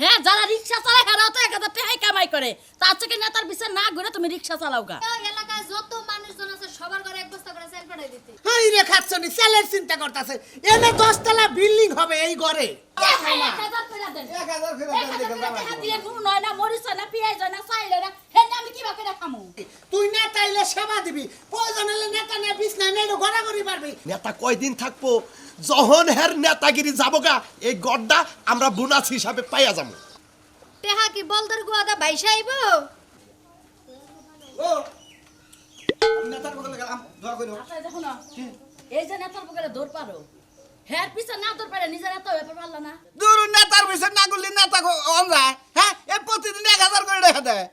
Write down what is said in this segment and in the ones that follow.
হ্যাঁ যারা রিক্সা চালায় হেরাও তো এক হাজার টাকাই কামাই করে। তার থেকে নেতার বিচার না ঘুরে তুমি রিক্সা চালাও গা এলাকায় যত মানুষজন আছে সবার ঘরে এক বস্তা করে চাল পাঠাই দিতে। হাই রে খাচ্ছনি সেলের চিন্তা করতেছে। এনে দশতলা বিল্ডিং হবে এই ঘরে। এক হাজার করে দেন। এক হাজার ফেরত দেন হাজার দেখে করে টাকা যাবা দিয়ে নুন হয় না মরিচ হয় না পেঁয়াজ হয় না চাইল হয় না হেন আমি কিবা করে খামু? তুই সেবা দিবি। প্রয়োজন হলে নেতা নেতা কয়দিন থাকব? যখন হের নেতাগিরি যাবগা এই গড্ডা আমরা বোনাস হিসাবে পাইয়া যাব। টেহা কি বলদের গুয়াদা ভাইসা আইব? ও নেতার বগলে গেলাম দোয়া করো আচ্ছা দেখো না এই যে নেতার বগলে দৌড় পারো হের পিছে না দৌড় পারে নিজের এত ব্যাপার পারলা না? দূর নেতার পিছে না গুলি নেতা অন যায় হ্যাঁ? এ প্রতিদিন এক হাজার করে রেখে দেয়।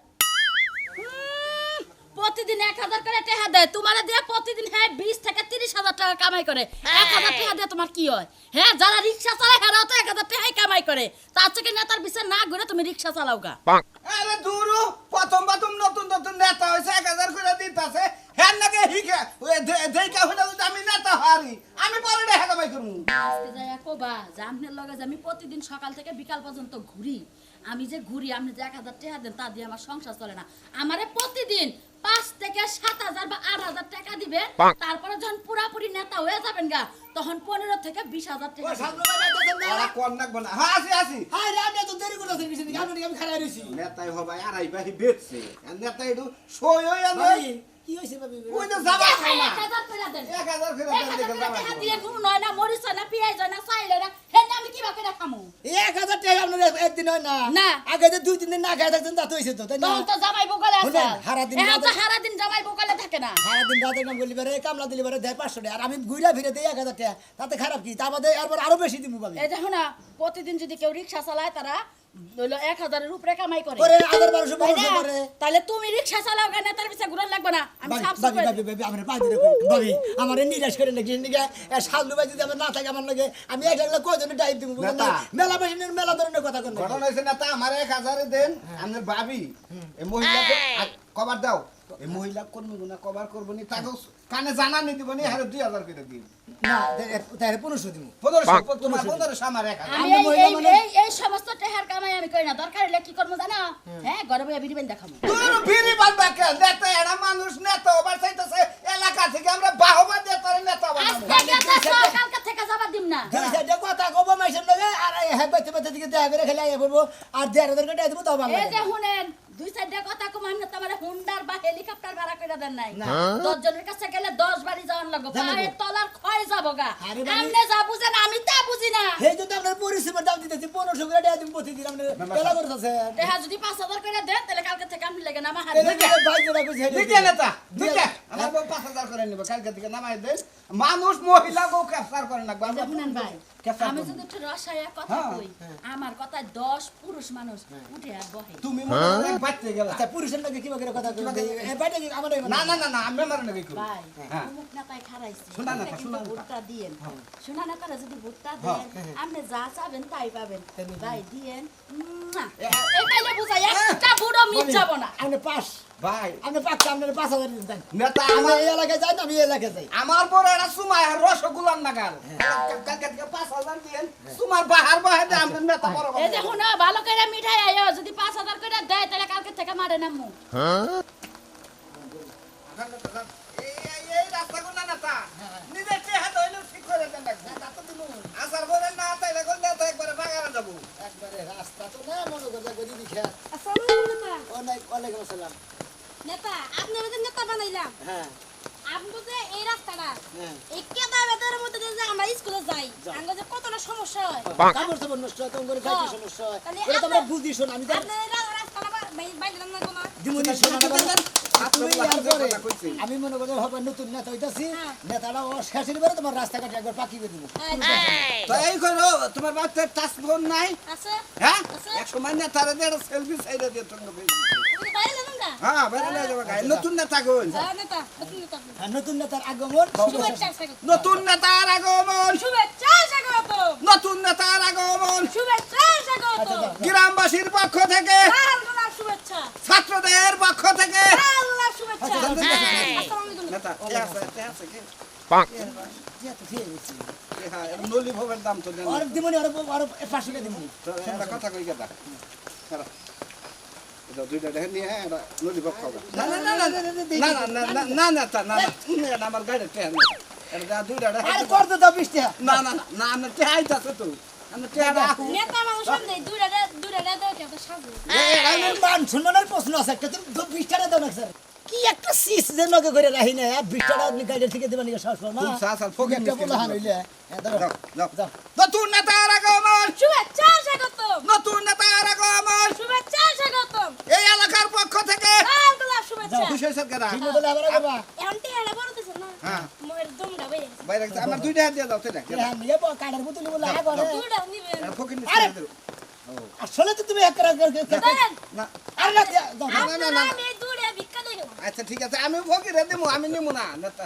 প্রতিদিন এক হাজার করে টাকা দেয়। তোমার দিয়ে প্রতিদিন হ্যাঁ বিশ থেকে তিরিশ হাজার টাকা কামাই করে। এক হাজার টাকা দিয়ে তোমার কি হয়? হ্যাঁ যারা রিক্সা চালায় হেরাও তো এক হাজার টাকাই কামাই করে। তার থেকে নেতার বিচার না ঘুরে তুমি রিক্সা চালাও গা। আরে দূর প্রথম প্রথম নতুন নতুন নেতা হয়েছে এক হাজার করে দিতেছে। হ্যাঁ নাকি হিকে দেখা হলে আমি নেতা হারি আমি পরে দেখা কামাই করব। আজকে যাই কোবা যে আপনার লগে যে আমি প্রতিদিন সকাল থেকে বিকাল পর্যন্ত ঘুরি। আমি যে ঘুরি আপনি যে এক হাজার টাকা দেন তা দিয়ে আমার সংসার চলে না। আমারে প্রতিদিন পাঁচ থেকে সাত হাজার বা আট হাজার টাকা দিবে। তারপরে যখন পুরাপুরি নেতা হয়ে যাবেন গা তখন পনেরো থেকে বিশ হাজার টাকা হ্যাঁ নেতাই হবাই আড়াই বাহি বেচছে নেতাই সই হয়ে কি হইছে ভাবি? খাই না দেন। দেন টাকা দিয়ে হয় না মরিচ না পেঁয়াজ না চাইল না হেন আমি কিবা করে খামু? এক হাজার টাকা আপনার একদিন হয় না। না। আগে যে দুই তিন দিন না খাই থাকতেন তা তো হয়েছে তো তাই না? তখন তো জামাই বোকালে আছে। এখন তো জামাই বোকালে থাকে না। সারাদিন রাতের কাম করলি পারে কামলা দিলি পারে দেড় পাঁচশো টাকা। আর আমি ঘুরে ফিরে দিই এক হাজার টাকা। তাতে খারাপ কি? তা আরও বেশি দিব পাবি এই দেখো না প্রতিদিন যদি কেউ রিক্সা চালায় তারা হইল এক হাজারের উপরে কামাই করে। করে হাজার বারোশো বারোশো করে তাহলে তুমি রিক্সা চালাও কেন? তার পিছে ঘুরে লাগবে না। আমি ভাবি সাফ ভাবি ভাবি ভাবি আমার পাঁচ দিনে ভাবি আমার নিরাশ করে নাকি নিকে সাধু ভাই যদি আমার না থাকে আমার লাগে আমি এক একলা কয়জনে টাইপ দিব বুঝলেন না? নেতা। মেলা বেশি মেলা ধরনের কথা কন ঘটনা হয়েছে নেতা আমার এক হাজারে দেন আপনার ভাবি এই! মহিলাকে কবার দাও। এই মহিলা করব না কবার করব নি তাকে কানে জানা নি দিব নি হারে দুই হাজার করে দিন না তাহলে পনেরোশো দিব পনেরোশো তোমার পনেরোশো আমার এক হাজার। এই- সমস্ত করি না দরকার হলে কি করব জানো? হ্যাঁ। ঘরে বইয়া বিড়ি বেন দেখাবো ফিরি বান্ধা কে নেতা এরা মানুষ নেতা ওবার চাইতেছে এলাকা থেকে আমরা বাহবা দিয়ে তোর নেতা বানাবো। থেকে দেখো, কালকে থেকে যাবার দিম না। কথা কব মাইসের লগে আর হ্যাঁ বাইতে বাইতে দিকে দেখা করে খেলে আইয়া পড়ব আর দেড় হাজার টাকা দিব তাও এই যে শুনেন দুই চারটা কথা কম আমি তোমার হুন্ডার বা হেলিকপ্টার ভাড়া করে দেন নাই। দশ জনের কাছে গেলে দশ বাড়ি যাওয়ার লাগবে। পায়ের তলার ক্ষয় যাব গা। আরে যা বুঝেন আমি তা বুঝি না। সেই জন্য আপনার পরিশ্রমের দাম দিতেছি পনেরোশো করে টাকা দিব প্রতিদিন আপনার পেলা করতেছে দেখা যদি পাঁচ হাজার করে দেন তাহলে কালকে থেকে আমি লেগে না হাত ভাই যেটা কইছে সেটা দিকে নেতা দিকে আমার বউ পাঁচ হাজার করে নিবে কালকে থেকে নামাই দেন। মানুষ মহিলা বউ ক্যাপচার করে না শুনেন ভাই আমি। যদি রসায়া কথা হ্যাঁ। আমার কথা দশ পুরুষ মানুষ উঠে আর বহে তুমি মনে হয় গেলা। আচ্ছা পুরুষের নাকি কথা আমার না না না না আমি আমার নাকি ভাই হ্যাঁ। অমুক নেতায় খারাইছে শোনা না, শোনা দিয়েন। শোনা যদি ভোটটা হ্যাঁ। দেন আপনি যা চাবেন তাই পাবেন। ভাই দিয়েন মুয়া। এ- এই তাইলে বুঝাই একটা বুড়ো মিট যাব না আপনি পাস। ভাই। আপনি পাঁচ আপনার পাঁচ হাজার দিন। দেন নেতা আমি আমার এই এলাকায় যাই না আমি এই এলাকায় যাই। আমার পরে একটা সুমাই রসগোল্লার নাগাল। কালকে থেকে পাঁচ হাজার দিয়েন। সুমার বাহার বাহার দিয়ে নেতা বড় এই দেখুন না ভালো করে মিঠাই আইও যদি পাঁচ হাজার করে দেয় তাহলে কালকে থেকে মারে নামু হ্যাঁ? এই এই- এই রাস্তাগুলো না নেতা? করে আসার পরে না তাইলে কোন নেতা একবারে বাগানে যাব একবারে রাস্তা তো না মনে করতে গদি দিখা অনেক ওয়ালাইকুম আসসালাম নেতা আপনারা যে নেতা বানাইলাম হ্যাঁ আপনি এই রাস্তাটা হ্যাঁ এই কেদা বেদার মধ্যে দিয়ে যে আমরা স্কুলে যাই আঙ্গ যে কতটা সমস্যা হয় কাপড় চাপড় নষ্ট হয় তোমার হ্যাঁ। সমস্যা হয় এটা তো আমরা আপনার- আমি তো আপনি রাস্তাটা বাইরে না কোনো দিমুনি শোনা না আমি মনে করি নতুন নেতা হইতাছি হ্যাঁ। নেতাটা ও শেষের পরে তোমার রাস্তাঘাটে একবার পাকিয়ে দিব তো এই করো তোমার বাচ্চার টাচ ফোন নাই? হ্যাঁ? এক সময় নেতারে দিয়ে সেলফি সাইডে দিয়ে হ্যাঁ যাব নতুন নেতা কই হ্যাঁ, নতুন আর নেতার আগমন নতুন নেতার আগমন। শুভেচ্ছা স্বাগত। নতুন নেতার আগমন। শুভেচ্ছা স্বাগত। আচ্ছা, গ্রামবাসীর পক্ষ থেকে ছাত্রদের পক্ষ থেকে নলিভবের দাম তো দিমনি আর পাঁচশো টাকা দিমনি কথা কই গেদা আমার গাড়ি ট্রেন দুইটা না না না না ট্রেন আছে তো আমি ট্রেন এই এলাকার পক্ষ থেকে আমার দুইটা হাত দিয়া দাও তে না আসলে তো তুমি একা না আরে না না না আমি দূরে ভিক্ষা দেব আচ্ছা ঠিক আছে। আমি ফকিরে দেবো আমি নিমু না নেতা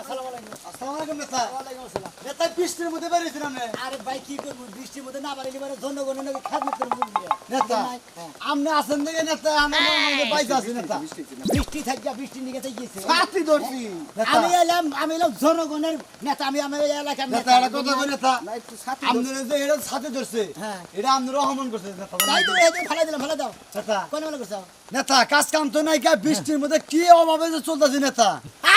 আসসালামু আলাইকুম। আসসালামু আলাইকুম নেতা। ওয়ালাইকুম আসসালাম। নেতা বৃষ্টির মধ্যে বেরিয়েছিলাম না আরে ভাই কি করব? বৃষ্টির মধ্যে না পারিলে পরে জনগণের নাকি খাদ্য নেতা। আপনি আছেন দেখে নেতা আমার বাইতে আছি নেতা। বৃষ্টি থাকবে বৃষ্টি নিয়ে গেছে সাথী ধরছি। আমি এলাম আমি এলাম জনগণের নেতা আমি আমার এলাকার নেতা এটা কথা কই নেতা। না একটু সাথী আপনারা যে এটা সাথে ধরছে হ্যাঁ। এটা আপনারা করছে নেতা। তাই তো এই যে ফেলাই দিলাম ফেলাই দাও নেতা। কোন মনে করছ? নেতা কাজ কাম তো নাই কা বৃষ্টির মধ্যে কি অভাবে চলতেছে নেতা?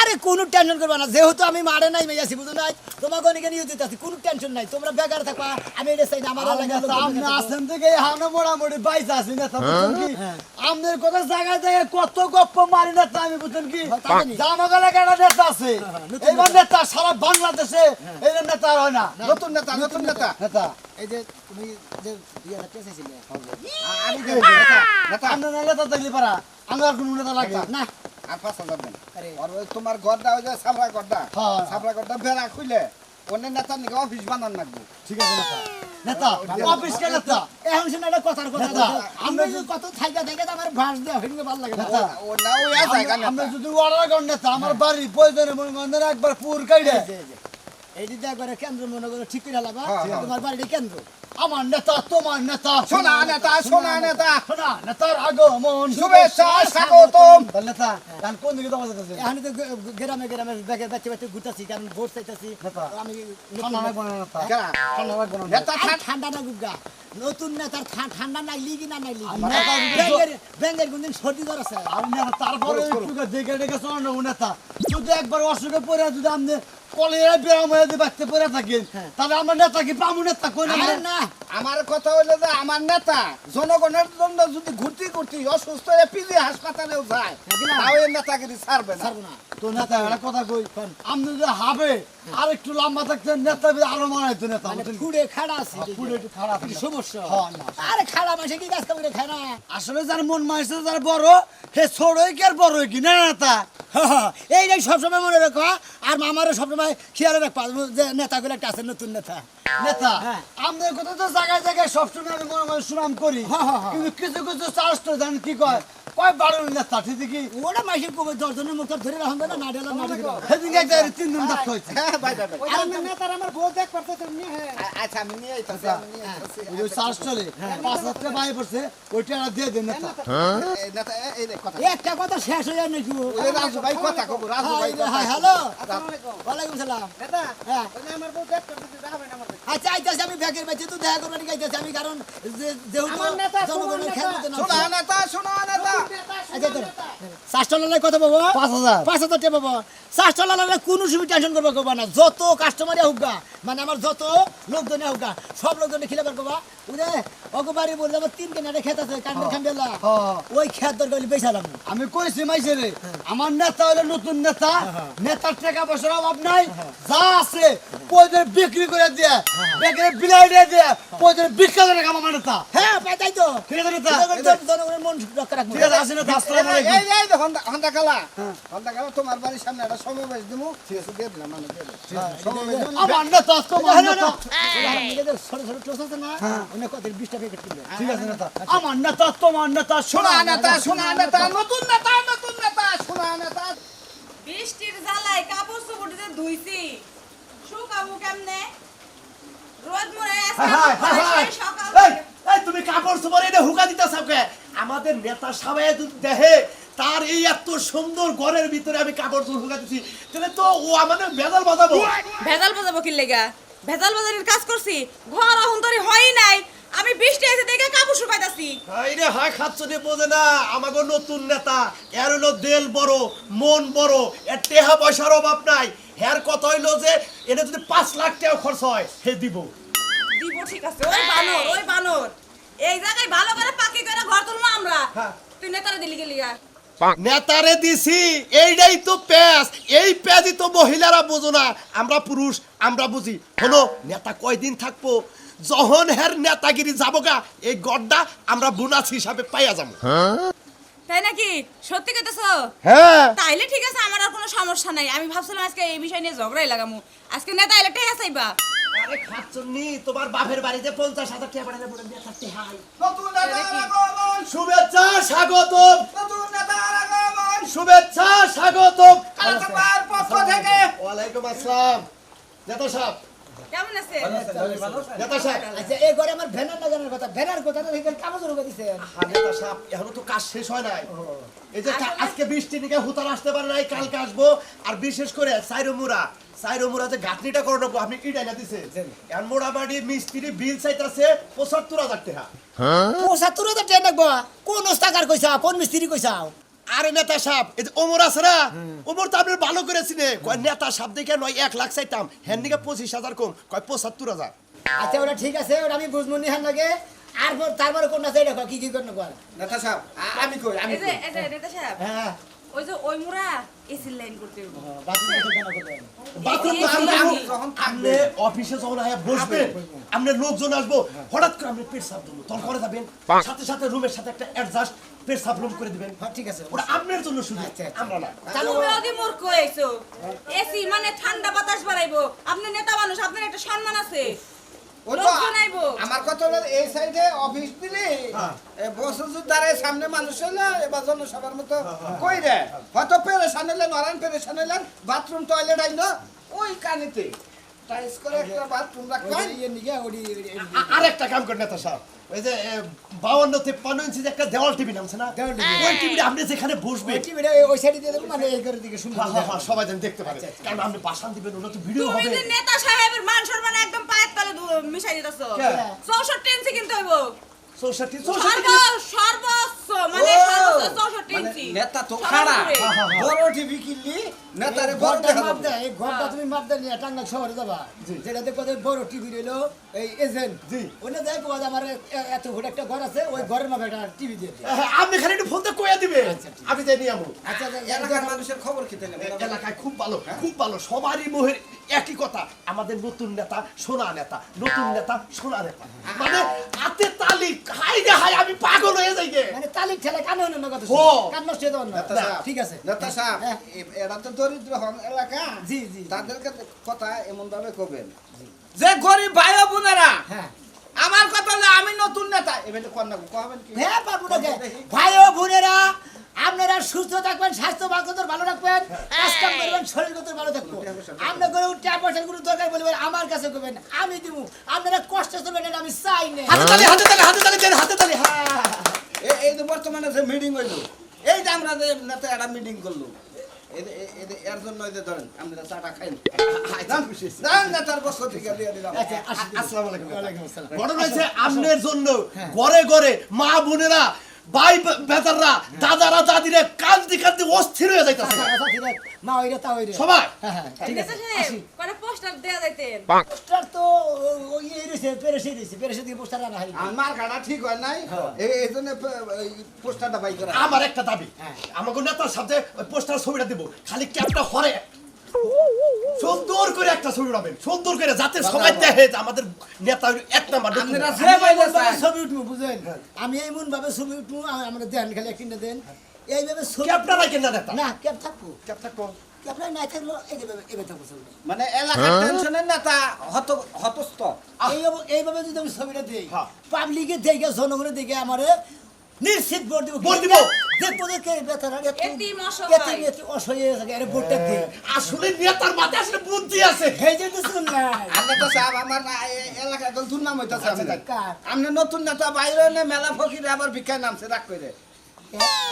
আরে কোনো টেনশন করবা না। যেহেতু আমি মারে নাই মেয়ে আছি বুঝো নাই? তোমাকে অনেকে নিয়ে দিতে আছি কোনো টেনশন নাই। তোমরা বেকার থাকবা আমি এটা চাই না আমার আপনি। আছেন থেকে হানো মোটামুটি আছি নেতা বুঝছেন কি? আপনার কথা জায়গায় জায়গায় কত গপ্প মারি আমি কি? হ্যাঁ, তা জানি। জামাগ এলাকায় একটা নেতা আছে। নতুন এইবার নেতা সারা বাংলাদেশে এই নেতা হয় না। নতুন নেতা নতুন নেতা। নেতা। এই যে তুমি যে হাজার টাকা চাইছিলে? আমি নেতা নেতা। আপনার নেতা দেখলে পারা। আমার কোনো নেতা লাগে না। আর পাঁচ হাজার দেন আর। ওই তোমার ঘরটা ওই যে সাবরা ঘরটা। সাবরা ঘরটা বেড়া খুলে অন্য নেতা নাকি অফিস বানান লাগবো। ঠিক আছে নেতা। নেতা অফিস কে নেতা? এখন শুনে একটা কথার কথা নেতা, আমরা যদি কত থাইকা আমার ভাস দেওয়া হইলে ভালো লাগে নেতা। ও না ওই আছে আমরা- আমরা যদি অর্ডার নেতা আমার বাড়ি প্রয়োজনে মনে করেন একবার পুর কাইডে। এই যে, এই যে। এই যে একবারে কেন্দ্র মনে করো ঠিক করে লাবা। তোমার বাড়িটা কেন্দ্র। আমার নেতা তোমার নেতা। সোনা নেতা সোনা নেতা। শোনা নেতার আগমন। শুভেচ্ছা স্বাগতম। তাহলে নেতা গান কোন দিকে দেওয়া যেতেছে এখন তো গে- গ্রামে গ্রামে ব্যাগে বাচ্চা বাচ্চা ঘুরতেছি কারণ ভোট চাইতেছি। নেতা। আমি ঠান্ডা না নেতা? ঠান্ডা গুগা। নতুন নেতার ঠান্ডা নাই লিগি না নাই লিগি। ব্যাঙ্গের ব্যাঙ্গের কোনদিন সর্দি জ্বর আছে? তারপরে দেখে দেখে নেতা। যদি একবার অসুখে পড়ে যদি আপনি কলেরা ব্যায়াম হয়ে যদি বাঁচতে পড়ে থাকেন তাহলে আমার নেতা কি? পামু নেতা কই না? আমার কথা হইল যে আমার নেতা জনগণের জন্য যদি ঘুরতে ঘুরতে অসুস্থ হয়ে পিজি হাসপাতালেও যায় তাও এই ছাড়বে না। ছাড়বো না। তো নেতা একটা কথা কই? আপনি যদি হাবে আর একটু লম্বা থাকতেন নেতা আরও মনে হইতো নেতা মানে ফুড়ে খাড়া আছে ফুড়ে একটু খারাপ একটু সমস্যা? হ্যাঁ, না। আরে খাড়া মাসে কি খায় না আসলে যার মন মাইছে যার বড় হে ছোড়ই কি আর বড়ই কি? না নেতা এইটাই সবসময় মনে রাখো আর আমারও সবসময় খেয়াল যে নেতাগুলো একটা আছে নতুন নেতা নেতা হ্যাঁ। আমাদের কথা তো জায়গায় জায়গায় সবসময় আমি মনে মনে সুনাম করি হ্যাঁ, হ্যাঁ। কিন্তু কিছু কিছু চাষ তো জানেন কি কয় ওই বাড়ুন না সাথে দেখি ওটা মাইশে কবে দর্জনের মুখ ধরে রাখবে না না ডেলা না সেদিন একটা তিন দিন হয়েছে। হ্যাঁ, হ্যাঁ, তার আমার দেখ পড়তে হ্যাঁ আচ্ছা আমি নিয়ে আইতাছি আচ্ছা। আমি নিয়ে আইতাছি। ওই চলে হ্যাঁ। পাঁচ হাজার টাকা পড়ছে ওইটা দিয়ে দেন না হ্যাঁ এই কথা। একটা কথা শেষ হয়ে নাকি রাজু ভাই কথা কব রাজু ভাই হ্যালো। আসসালামু আলাইকুম সালাম। দাদা হ্যাঁ। আমার দেখ না আমার আচ্ছা আইতাছি আমি বেঁচে তো দেখা আইতাছি আমি কারণ যেহেতু জনগণের না শোনা নেতা শোনা নেতা। আচ্ছা তো কত পাবো? পাঁচ হাজার। পাঁচ হাজার টাকা পাবো। চাষটলালে কোনো সুবিধা টেনশন করব করব না। যত কাস্টমারই হোক মানে আমার যত লোকজনে হোক সব লোকজনে খিলে বার করবা অগবারি বললে আমার তিন কেনারে খেত আছে কান্ডের খান্ডেলা হ্যাঁ। ওই খেত দরকার হলে আমি কইছি মাইছে রে আমার নেতা হলো নতুন নেতা নেতার টাকা পয়সার অভাব নাই যা আছে পয়সা বিক্রি করে দিয়ে বেকারে বিলাই দিয়ে বিক্রি করে আমার নেতা। হ্যাঁ পাই তাই তো। ঠিক আছে নেতা? এটা করে জন- জনগণের মন রক্ষা রাখব। ঠিক আছে আসেন আসসালামু আলাইকুম এই এই হন্দা হন্দা কালা। হন্দা কালা তোমার বাড়ির সামনে একটা সমাবেশ দিমু। ঠিক আছে দিয়ে দিলাম মানে দিয়ে সমাবেশ আমার নেতা তোমার না, না, না। এটা নিজেদের ছোট ছোট আছে না? ওনে কত বিশটা প্যাকেট কিনবে। ঠিক আছে নেতা। আমার নেতা তোমার নেতা শোনা শোনা নেতা শোনা নেতা নতুন নেতা নতুন নেতা শোনা নেতা। বৃষ্টির জ্বালায় কাপড় চোপড় ধুইছি। শুকাবো কেমনে? রোদ মরে হাই, হাই, হাই, হাই। সকাল এই, এই, তুমি কাপড় চোপড় এটা হুকা দিতেছ কে আমাদের নেতা সবাই দেহে তার এই এত সুন্দর ঘরের ভিতরে আমি কাপড় চোপড় হুকা তাহলে তো ও আমাদের বেজাল বাজাবো। ভেজাল বাজাবো কি লেগা? ভেজাল বাজারের কাজ করছি ঘর অহন তরি হয়ই নাই। আমি বৃষ্টি এসে দেখে কাপড় শুকাইতাছি। হাই রে হাই খাচ্ছ নে বোঝে না আমাকে নতুন নেতা এর হলো দেল বড় মন বড় এর টেহা পয়সার অভাব নাই। হের কত হইল যে এটা যদি পাঁচ লাখ টাকা খরচ হয় হে দিব। দিব ঠিক আছে ওই বানর ওই বানর। এই জায়গায় ভালো করে পাকি করে ঘর তুলবো আমরা। হ্যাঁ। তুই নেতারে দিলি গেলি গা নেতারে দিছি এইটাই তো প্যাচ। এই তো মহিলারা বোঝো না। আমরা পুরুষ আমরা বুঝি। হলো নেতা কয়দিন থাকব? যখন হের নেতাগিরি যাবগা এই গড্ডা আমরা বোনাস হিসাবে পাইয়া যাব। তাই নাকি? সত্যি কইতেছ? হ্যাঁ। তাইলে ঠিক আছে আমার আর কোনো সমস্যা নাই। আমি ভাবছিলাম আজকে এই বিষয় নিয়ে ঝগড়াই লাগামু। আজকে নেতা এলে টেহা চাইবা আরে খাচ্ছনি তোমার বাপের বাড়িতে পঞ্চাশ হাজার টাকা পাঠালে বলে নেতা টেহাই নতুন শুভেচ্ছা স্বাগত নতুন শুভেচ্ছা স্বাগত কালাচাপার পক্ষ থেকে। ওয়ালাইকুম আসসালাম। নেতা সাহেব কেমন আছে? নেতা সাহেব আচ্ছা এই ঘরে আমার ভ্যানার না কথা ভ্যানার কথা না দেখে কাগজ রুবে দিছে। হ্যাঁ, নেতা সাহেব এখনও তো কাজ শেষ হয় নাই। এই যে আজকে বৃষ্টি নিকে হুতার আসতে পারে নাই কালকে আসব। আর বিশেষ করে সাইরো মুরা সাইরো মুরা যে গাঁথনিটা করে নেব আপনি ইটাই না দিছে এখন মোড়াবাড়ি মিস্ত্রি বিল চাইতাছে পঁচাত্তর হাজার টাকা। পঁচাত্তর হাজার টাকা লাগবো কোন কোন মিস্ত্রি কইছাও? আরে নেতা সাপ এই যে ওমর না ওমর তো আপনি ভালো করে কয় নেতা সাপ দেখে নয় এক লাখ চাইতাম হ্যান দিকে পঁচিশ হাজার কম কয় পঁচাত্তর হাজার আচ্ছা ওটা ঠিক আছে ওটা আমি বুঝব নিহান লাগে আর পর তারপরে কোন আছে কও, কি কি কর নেতা সাহেব আ- আমি কই আমি নেতা সাহেব হ্যাঁ ওই যে ওই মুরা লাইন করতে আপনি অফিসে যখন আয়া আপনার লোকজন আসব হঠাৎ করে আপনি পেট সাফ দেবো তখন করে যাবেন সাথে সাথে রুমের সাথে একটা অ্যাডজাস্ট পেট সাফ রুম করে দিবেন। হ্যাঁ ঠিক আছে। ওটা আপনার জন্য শুধু আচ্ছা, আচ্ছা। আমরা না। তুমি ওকে মূর্খ হইছো এসি মানে ঠান্ডা বাতাস বাড়াইবো। আপনি নেতা মানুষ আপনার একটা সম্মান আছে। আমার কথা হলো এই সাইডে অফিস দিলি বসুদারের সামনে মানুষ হইলে এবার জনসভার মতো কই রে হয়তো পেরেশান হইলে নরান পেরেশান হইলেন বাথরুম টয়লেট আইলো ওই কানিতে। ইয়ে আরেকটা কাম করেন নেতা সাহেব। ওই যে বাউন্ন তেপ্পান্ন ইঞ্চি একটা দেওয়াল টিভি নামছে না? ওই টিভিটা আপনি যেখানে বসবেন টিভিটা ওই সাইডে দিয়ে দেবো মানে এই করে দিকে শুনব হ্যাঁ, হ্যাঁ, হ্যাঁ, সবাই যেন দেখতে পারে। কারণ আপনি বাসান দিবেন ওটা তো ভিডিও হবে। যে নেতা সাহেবের মান সম্মান একদম পায়ের তলে মিশাই দিতেছো। কে? চৌষট্টি ইঞ্চি কিনতে হইব। সর্বোচ্চ মানে ও! সর্বোচ্চ চৌষট্টি ইঞ্চি নেতা তো খাড়া। বড় টিভি কিনলি নেতারে বড় দেখা মাপ দেয় এই ঘরটা তুমি মাপ দেয় নিয়ে টাঙ্গাল শহরে যাবা। যেটা দেখো বড় টিভি রইল এই এজেন্ট। জি। ওনে দেখো যে আমার এত ফুট একটা ঘর আছে ওই ঘরের মাপে একটা টিভি দিয়ে হ্যাঁ, আপনি খালি একটু ফোনটা কইয়া দিবে আমি যাই নিয়ে আমু। আচ্ছা এলাকার এলাকার মানুষের খবর খেতে নেবে এলাকায় খুব ভালো খুব ভালো। সবারই মোহের একই কথা। আমাদের নতুন নেতা সোনা নেতা। নতুন নেতা সোনা নেতা। মানে হাতে তালি হাই রে হাই আমি পাগল হয়ে যাই মানে তালিক ঠেলে কানে কথা হো। কান নষ্ট হয়ে যাবেন না। ঠিক আছে। নেতা সাহেব হ্যাঁ। এরা তো দরিদ্র হন এলাকা। জি, জি। তাদেরকে কথা এমন ভাবে কবেন যে গরিব ভাই বোনেরা হ্যাঁ। আমার কথা হলো আমি নতুন নেতা। এবারে কন্যা কবেন কি? হ্যাঁ বাবু ভাই ও বোনেরা আপনারা সুস্থ থাকবেন স্বাস্থ্য ভালো রাখবেন করবেন শরীর ভালো থাকব আপনার করে টাকা পয়সার কোনো দরকার বলবেন আমার কাছে করবেন আমি দিব। আপনারা কষ্ট চলবেন আমি চাই না। হাতে তালি হাতে তালি হাতে তালি হাতে তালি। হ্যাঁ। এই যে বর্তমানে যে মিটিং হইল এই যে আমরা যে নেতা একটা মিটিং করল এর জন্য এই যে ধরেন চাটা খাই আচ্ছা আপনার জন্য ঘরে ঘরে মা বোনেরা ভাই বেতাররা দাদারা দাদিরা কান্দি কান্দি অস্থির হয়ে যাইতেছে। আচ্ছা, আচ্ছা। মা ওইরে তা ওইরে সবাই? হ্যাঁ হ্যাঁ ঠিক আছে। পোস্টার দেয়া যাইতেন পোস্টার তো ওই ইয়ে দিয়ে পোস্টার আনা হয় আমার গাড়া ঠিক হয় নাই। এই এই জন্য প- এই পোস্টারটা বাই করা। আমার একটা দাবি। হ্যাঁ। আমাকে নেতার সাথে ওই পোস্টার ছবিটা দিব। খালি ক্যাপটা হরে। সুন্দর করে একটা ছবি উঠাবেন সুন্দর করে যাতে সবাই দেখে যে আমাদের নেতা এক নাম্বার। ছবি উঠবো বুঝেন আমি এমন ভাবে ছবি উঠবো আ- আমরা দেন খালি কিনে দেন। এইভাবে ছবি ক্যাপটা না ক্যাপ থাকব। ক্যাপ থাকব মানে এলাকার টেনশনের নেতা হত হতস্থ। এই এইভাবে যদি আমি ছবিটা দিই হ্যাঁ। পাবলিকে দেখে জনগণের দেখে আমারে নিশ্চিত ভোট দিব। ভোট দিব। দেখব যে কে বেতারা এত এতিম অসহায়। এতিম এত অসহায় হয়ে থাকে আরে ভোটটা দিই। আসলে নেতার মাথায় আসলে বুদ্ধি আছে। এই যে তো শুন নাই আপনি তো সাহেব আমার এলাকায় তো দুর্নাম হইতাছে আপনি নতুন নেতা বাইরে নে মেলা ফকিরে আবার ভিক্ষায় নামছে রাগ করে।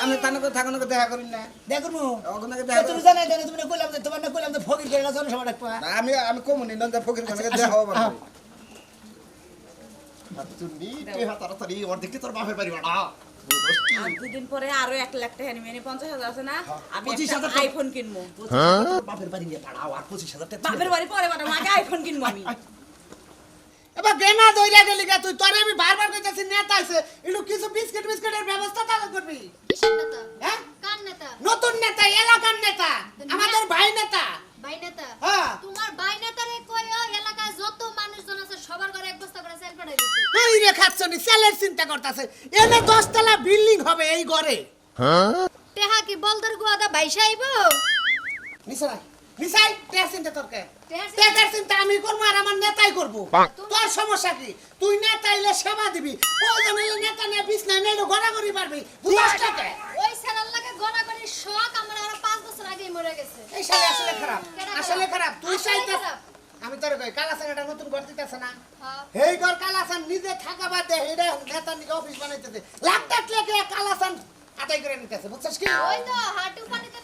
আমি তানকে থাকুনকে দেখা করি না। দেখুন ওখানে দেখা তুমি জানাই জানি তুমি কইলাম যে তোমার না কইলাম যে ফকির করে না জনসভা ডাকবা না, আমি আমি কমুনি নন্দা ফকির আচ্ছা, দেখা হবার আচ্ছা, তুমি টেহা তাড়াতাড়ি ওর দেখতে তোর বাপের বাড়ি বাড়া। দুদিন পরে আরও এক লাখ টাকা নিবে মানে পঞ্চাশ হাজার আছে না? আমি পঁচিশ হাজার আইফোন কিনবো। বাপের বাড়ি নিয়ে পাঠাও আর পঁচিশ হাজার টাকা বাপের বাড়ি পরে পাঠাবো আগে আইফোন কিনবো আমি। এবার বেনা দইরা গেলি গা তুই তোরে আমি বারবার কইতাছি নেতা আছে একটু কিছু বিস্কিট বিস্কিটের ব্যবস্থা তাহলে করবি? কিসের নেতা? হ্যাঁ? কার নেতা? নতুন নেতা এলাকার নেতা আমাদের ভাই নেতা। ভাই নেতা? হ্যাঁ। তোমার ভাই নেতারে কইও এলাকায় যত মানুষজন আছে সবার ঘরে এক বস্তা করে সেল পাঠাই দিতে এই রে খাচ্ছনি সেলের চিন্তা করতেছে। এনে দশতলা বিল্ডিং হবে এই ঘরে। টেহা কি বলদের গুয়াদা বাইসা আইব? নিসাই নিসাই টের চিন্তা তোরকে টেহার চিন্তা- চিন্তা আমি করব আর আমার নেতাই করব। তোর সমস্যা কি? তুই নেতা এলে সেবা দিবি। প্রয়োজন হলে নেতা নিয়ে বিছনায় নেলে গড়াগড়ি পারবি ওই সেলার লাগে গনা গনি শখ আমার আরও পাঁচ বছর আগেই মরে গেছে। এই শালে আসলে খারাপ। আসলে খারাপ। তুই চাইতে আমি তোর কই কালাসান এটা নতুন ঘর দিতেছে না? হ্যাঁ। এই ঘর কালাসান নিজে থাকা বাদ দে এটা নেতা নিকে অফিস বানাইতেছে। লাখ টাক লেগে কালাসান আদায় করে নিতেছে বুঝছিস কি? ওই তো হাঁটু পানিতে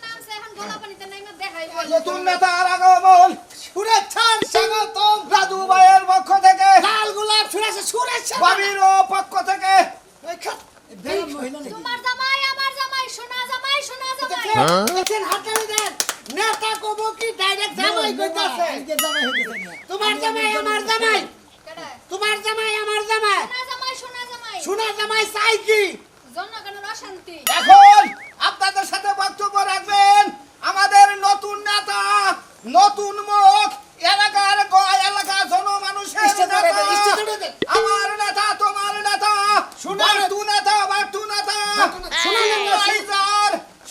নতুন নেতার আগমন। শুভেচ্ছার স্বাগতম রাজু ভাইয়ের পক্ষ থেকে। লাল গোলাপ ছুড়েছে শুভেচ্ছা। বাবির পক্ষ থেকে। তোমার জামাই আমার জামাই সোনা জামাই সোনা জামাই। দেখেন হাততালি দেন নেতা কব কি ডাইরেক্ট জামাই কইতাছে? জামাই তোমার জামাই আমার জামাই। তোমার জামাই আমার জামাই। সোনা জামাই চাই কি? জনগণের অশান্তি। এখন আপনাদের সাথে বক্তব্য রাখবেন। আমাদের নতুন নেতা নতুন মুখ এলাকার এলাকা জনমানুষের। আমার নেতা তোমার নেতা নেতা বাট্টু নেতা।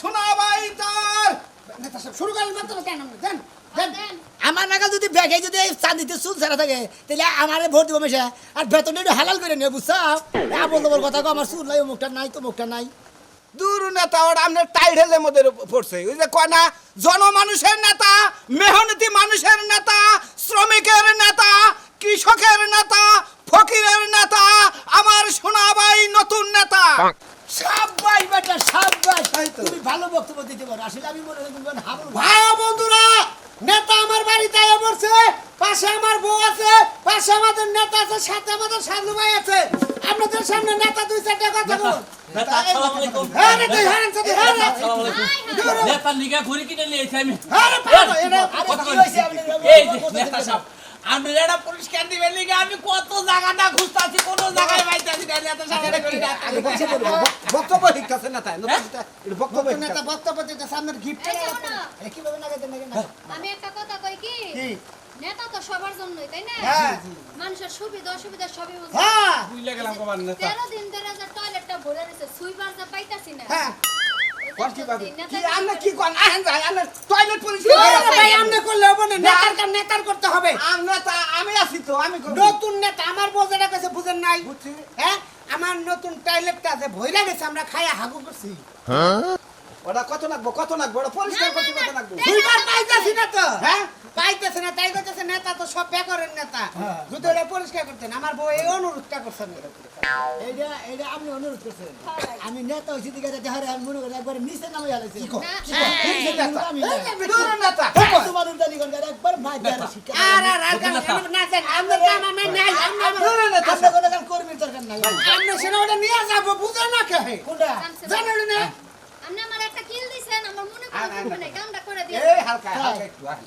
শোনা বাইজার নেতা শুরু করেন মাত্র কেন দেন দেন। দেন। আমার যদি ব্যাগে যদি এই চান্দিতে চুল ছাড়া থাকে তাহলে আমারে ভোট দিব মেশা। আর বেতন একটু হালাল করে আবল তোমার কথা কো আমার চুল নাই মুখটা নাই তো মুখটা নাই। দূর নেতা ওরা আপনার টাইটেলের মধ্যে পড়ছে। ওই যে কয় জনমানুষের নেতা মেহনতি মানুষের নেতা শ্রমিকের নেতা কৃষকের নেতা ফকিরের নেতা আমার সোনাবাই নতুন নেতা। সাব্বাই বেটা সাব্বাই। তুমি ভালো বক্তব্য দিতে পারো। আসলে আমি মনে করি ভাই বন্ধুরা নেতা আমার বাড়িতে এসে পড়ছে পাশে আমার বউ আছে পাশে আমাদের নেতা আছে সাথে আমাদের সাধু ভাই আছে। আপনাদের সামনে নেতা দুই চারটা কথা বলুন। নেতা নিগা তুই কিনে নিয়েছে আমি এই রে। নেতার লিগা ঘুরে কিনে নিয়েছি আমি হ্যাঁ আমি এটা পরিষ্কার দিবেন লিগা আমি কত জায়গাটা খুঁজতাছি কোন জায়গায় পাইতাছি না বক্তব্য নেতা নতুন নেতা, এটা বক্তব্য বক্তব্য দিতে সামনের গিফট কীভাবে না। আমি একটা কথা কই কি? নেতা তো সবার জন্যই তাই না? হ্যাঁ। মানুষের সুবিধা অসুবিধা সবই বুঝে। হ্যাঁ। বুঝলে গেলাম কবার নেতা। দিন ধরে যে টয়লেটটা ভরে রয়েছে সুইপার যে পাইতাছি না। হ্যাঁ। কি ভাবে কি আমরা করে- কি কোন আহেন যাই আমরা টয়লেট পরিষ্কার ভাই আমরা করলে হবে না নেতার কাম নেতার করতে হবে। আমরা তা আমি আছি তো আমি নতুন নেতা আমার বোঝাটা কাছে বুঝেন নাই? হ্যাঁ? আমার নতুন টয়লেটটা আছে ভয় গেছে আমরা খায়া হাগু করছি। ওটা কত লাগবো কত লাগবো ওটা পরিষ্কার না, করতে কত লাগবো দুইবার পাইতেছি না তো। হ্যাঁ? পাইতেছে না তাই করতেছে নেতা তো সব বেকরের নেতা। যদি ওটা পরিষ্কার করতেন আমার বউ এই অনুরোধটা করছেন এইটা এইটা আপনি অনুরোধ করছেন। আমি নেতা হইছি দিকে যাতে হারে আমি মনে করি একবার নিচে নামে কোন একবার আর আর আর না জান আমরা কাম আমি নাই আমরা কর্মীর দরকার নাই। আমরা সেটা ওটা নিয়ে যাব বুঝে না কে কোনটা? জানেন না আপনি আমার একটা কিল দিছেন আমার মনে দুঃখ নেই কামটা করে দিয়ে এই হালকা হালকা একটু আগে